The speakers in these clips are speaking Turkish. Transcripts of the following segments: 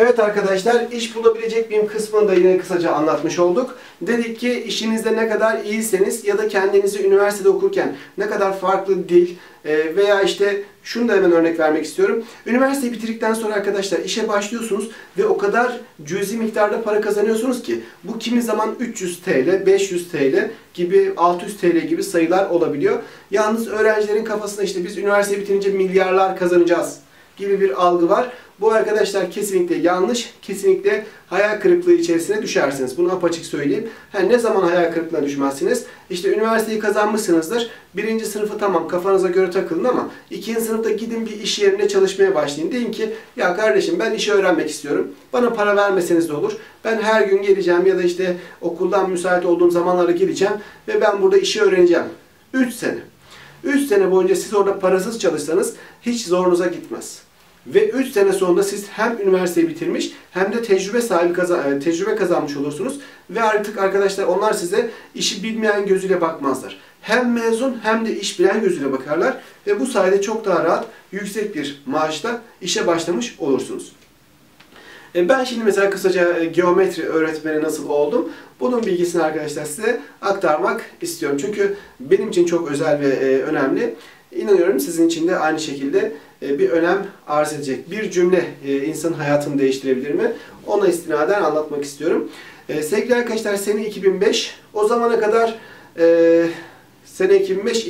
Evet arkadaşlar iş bulabilecek miyim kısmını da yine kısaca anlatmış olduk. Dedik ki işinizde ne kadar iyiyseniz ya da kendinizi üniversitede okurken ne kadar farklı dil e, veya işte şunu da hemen örnek vermek istiyorum. Üniversiteyi bitirdikten sonra arkadaşlar işe başlıyorsunuz ve o kadar cüzi miktarda para kazanıyorsunuz ki bu kimi zaman 300 TL, 500 TL gibi 600 TL gibi sayılar olabiliyor. Yalnız öğrencilerin kafasında işte biz üniversite bitirince milyarlar kazanacağız gibi bir algı var. Bu arkadaşlar kesinlikle yanlış, kesinlikle hayal kırıklığı içerisine düşersiniz. Bunu apaçık söyleyeyim. Ha, ne zaman hayal kırıklığına düşmezsiniz? İşte üniversiteyi kazanmışsınızdır. Birinci sınıfı tamam kafanıza göre takılın ama ikinci sınıfta gidin bir iş yerine çalışmaya başlayın. Deyin ki ya kardeşim ben işi öğrenmek istiyorum. Bana para vermeseniz de olur. Ben her gün geleceğim ya da işte okuldan müsait olduğum zamanlara geleceğim ve ben burada işi öğreneceğim. 3 sene. 3 sene boyunca siz orada parasız çalışsanız hiç zorunuza gitmez. Ve 3 sene sonunda siz hem üniversiteyi bitirmiş hem de tecrübe sahibi e, tecrübe kazanmış olursunuz. Ve artık arkadaşlar onlar size işi bilmeyen gözüyle bakmazlar. Hem mezun hem de iş bilen gözüyle bakarlar. Ve bu sayede çok daha rahat, yüksek bir maaşla işe başlamış olursunuz. E, ben şimdi mesela kısaca e, geometri öğretmeni nasıl oldum? Bunun bilgisini arkadaşlar size aktarmak istiyorum. Çünkü benim için çok özel ve önemli. İnanıyorum sizin için de aynı şekilde e, bir önem arz edecek. Bir cümle e, insanın hayatını değiştirebilir mi? Ona istinaden anlatmak istiyorum. E, sevgili arkadaşlar sene 2005. O zamana kadar sene 2005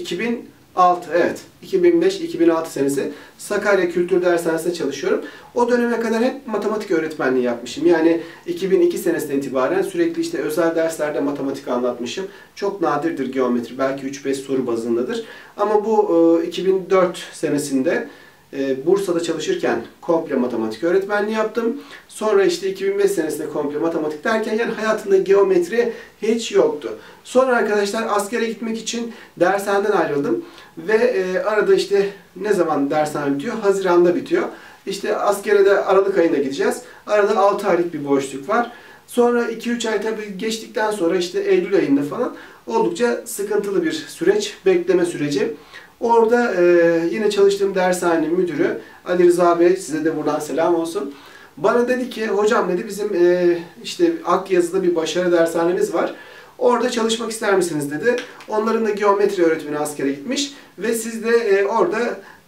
2006 evet 2005-2006 senesi Sakarya Kültür Dershanesi'nde çalışıyorum. O döneme kadar hep matematik öğretmenliği yapmışım. Yani 2002 senesinden itibaren sürekli işte özel derslerde matematik anlatmışım. Çok nadirdir geometri. Belki 3-5 soru bazındadır. Ama bu 2004 senesinde e, Bursa'da çalışırken komple matematik öğretmenliği yaptım. Sonra işte 2005 senesinde komple matematik derken yani hayatımda geometri hiç yoktu. Sonra arkadaşlar askere gitmek için dershaneden ayrıldım. Ve e, arada işte ne zaman dershane bitiyor? Haziranda bitiyor. İşte askere de Aralık ayında gideceğiz. Arada 6 aylık bir boşluk var. Sonra 2-3 ay tabii geçtikten sonra işte Eylül ayında falan oldukça sıkıntılı bir süreç, bekleme süreci. Orada e, yine çalıştığım dershanenin müdürü Ali Rıza Bey, size de buradan selam olsun. Bana dedi ki, hocam dedi bizim e, işte Akyazı'da bir başarı dershanemiz var. Orada çalışmak ister misiniz dedi. Onların da geometri öğretmeni askere gitmiş ve siz de e, orada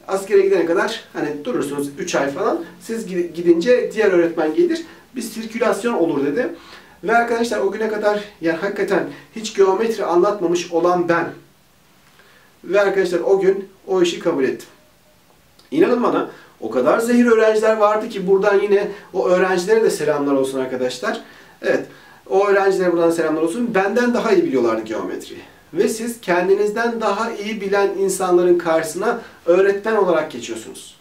askere gidene kadar hani durursunuz 3 ay falan. Siz gidince diğer öğretmen gelir. Bir sirkülasyon olur dedi. Ve arkadaşlar o güne kadar yani hakikaten hiç geometri anlatmamış olan ben ve arkadaşlar o gün o işi kabul ettim. İnanın bana o kadar zehir öğrenciler vardı ki buradan yine o öğrencilere de selamlar olsun arkadaşlar. Evet o öğrencilere buradan selamlar olsun. Benden daha iyi biliyorlardı geometriyi. Ve siz kendinizden daha iyi bilen insanların karşısına öğretmen olarak geçiyorsunuz.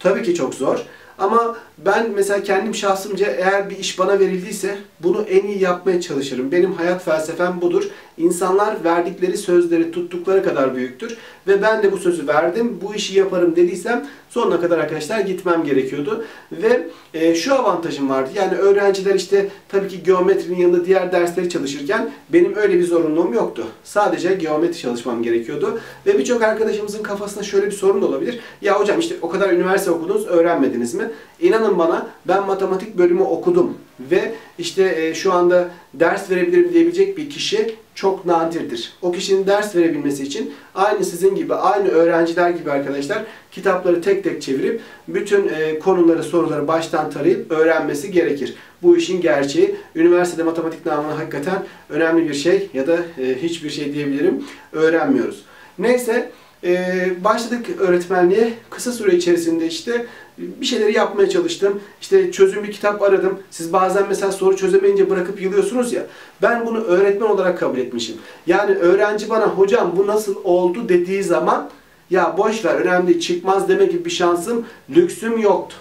Tabii ki çok zor. Ama ben mesela kendim şahsımca eğer bir iş bana verildiyse bunu en iyi yapmaya çalışırım. Benim hayat felsefem budur. İnsanlar verdikleri sözleri tuttukları kadar büyüktür. Ve ben de bu sözü verdim, bu işi yaparım dediysem sonuna kadar arkadaşlar gitmem gerekiyordu. Ve e, şu avantajım vardı. Yani öğrenciler işte tabii ki geometrinin yanında diğer dersleri çalışırken benim öyle bir zorunluluğum yoktu. Sadece geometri çalışmam gerekiyordu. Ve birçok arkadaşımızın kafasında şöyle bir sorun da olabilir. Ya hocam işte o kadar üniversite okudunuz öğrenmediniz mi? İnanın bana ben matematik bölümü okudum ve işte e, şu anda ders verebilirim diyebilecek bir kişi çok nadirdir. O kişinin ders verebilmesi için aynı sizin gibi, aynı öğrenciler gibi arkadaşlar kitapları tek tek çevirip bütün e, konuları, soruları baştan tarayıp öğrenmesi gerekir. Bu işin gerçeği. Üniversitede matematik namına hakikaten önemli bir şey ya da e, hiçbir şey diyebilirim öğrenmiyoruz. Neyse ee, başladık öğretmenliğe. Kısa süre içerisinde işte bir şeyleri yapmaya çalıştım. İşte çözüm bir kitap aradım. Siz bazen mesela soru çözemeyince bırakıp yılıyorsunuz ya. Ben bunu öğretmen olarak kabul etmişim. Yani öğrenci bana hocam bu nasıl oldu dediği zaman ya boş ver önemli çıkmaz demek gibi bir şansım, lüksüm yoktu.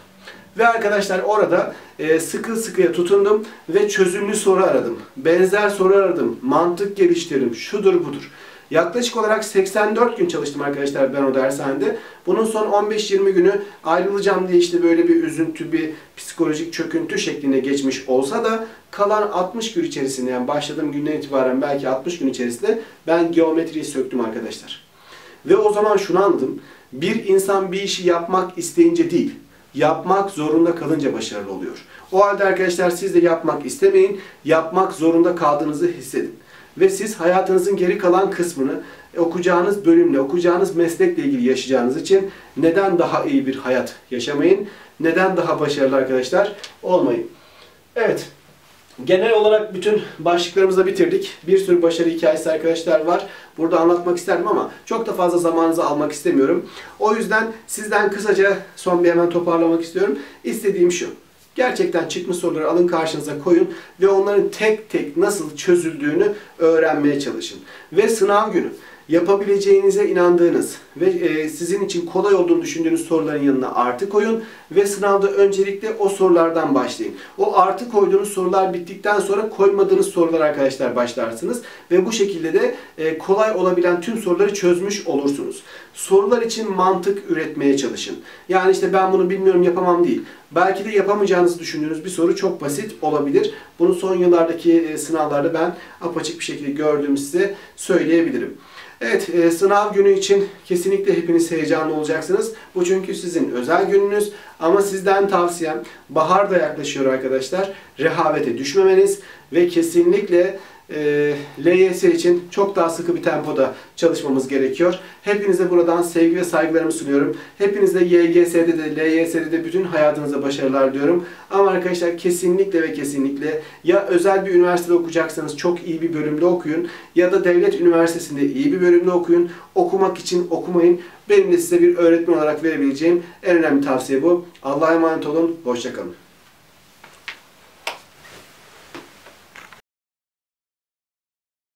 Ve arkadaşlar orada e, sıkı sıkıya tutundum ve çözümlü soru aradım. Benzer soru aradım. Mantık geliştirdim. Şudur budur. Yaklaşık olarak 84 gün çalıştım arkadaşlar ben o dershanede. Bunun son 15-20 günü ayrılacağım diye işte böyle bir üzüntü, bir psikolojik çöküntü şeklinde geçmiş olsa da kalan 60 gün içerisinde yani başladığım günden itibaren belki 60 gün içerisinde ben geometriyi söktüm arkadaşlar. Ve o zaman şunu anladım. Bir insan bir işi yapmak isteyince değil, Yapmak zorunda kalınca başarılı oluyor. O halde arkadaşlar siz de yapmak istemeyin. Yapmak zorunda kaldığınızı hissedin. Ve siz hayatınızın geri kalan kısmını okuyacağınız bölümle, okuyacağınız meslekle ilgili yaşayacağınız için neden daha iyi bir hayat yaşamayın? Neden daha başarılı arkadaşlar olmayın? Evet. Genel olarak bütün başlıklarımızı bitirdik. Bir sürü başarı hikayesi arkadaşlar var. Burada anlatmak isterdim ama çok da fazla zamanınızı almak istemiyorum. O yüzden sizden kısaca son bir hemen toparlamak istiyorum. İstediğim şu. Gerçekten çıkmış soruları alın karşınıza koyun ve onların tek tek nasıl çözüldüğünü öğrenmeye çalışın. Ve sınav günü yapabileceğinize inandığınız ve e, sizin için kolay olduğunu düşündüğünüz soruların yanına artı koyun ve sınavda öncelikle o sorulardan başlayın. O artı koyduğunuz sorular bittikten sonra koymadığınız sorular arkadaşlar başlarsınız ve bu şekilde de e, kolay olabilen tüm soruları çözmüş olursunuz. Sorular için mantık üretmeye çalışın. Yani işte ben bunu bilmiyorum yapamam değil. Belki de yapamayacağınızı düşündüğünüz bir soru çok basit olabilir. Bunu son yıllardaki e, sınavlarda ben apaçık bir şekilde gördüğümü size söyleyebilirim. Evet, e, sınav günü için kesinlikle hepiniz heyecanlı olacaksınız. Bu çünkü sizin özel gününüz. Ama sizden tavsiyem, bahar da yaklaşıyor arkadaşlar. Rehavete düşmemeniz ve kesinlikle e, LYS için çok daha sıkı bir tempoda çalışmamız gerekiyor. Hepinize buradan sevgi ve saygılarımı sunuyorum. Hepinize YGS'de de LYS'de de bütün hayatınıza başarılar diyorum. Ama arkadaşlar kesinlikle ve kesinlikle ya özel bir üniversitede okuyacaksanız çok iyi bir bölümde okuyun ya da devlet üniversitesinde iyi bir bölümde okuyun. Okumak için okumayın. Benim de size bir öğretmen olarak verebileceğim en önemli tavsiye bu. Allah'a emanet olun. Hoşçakalın.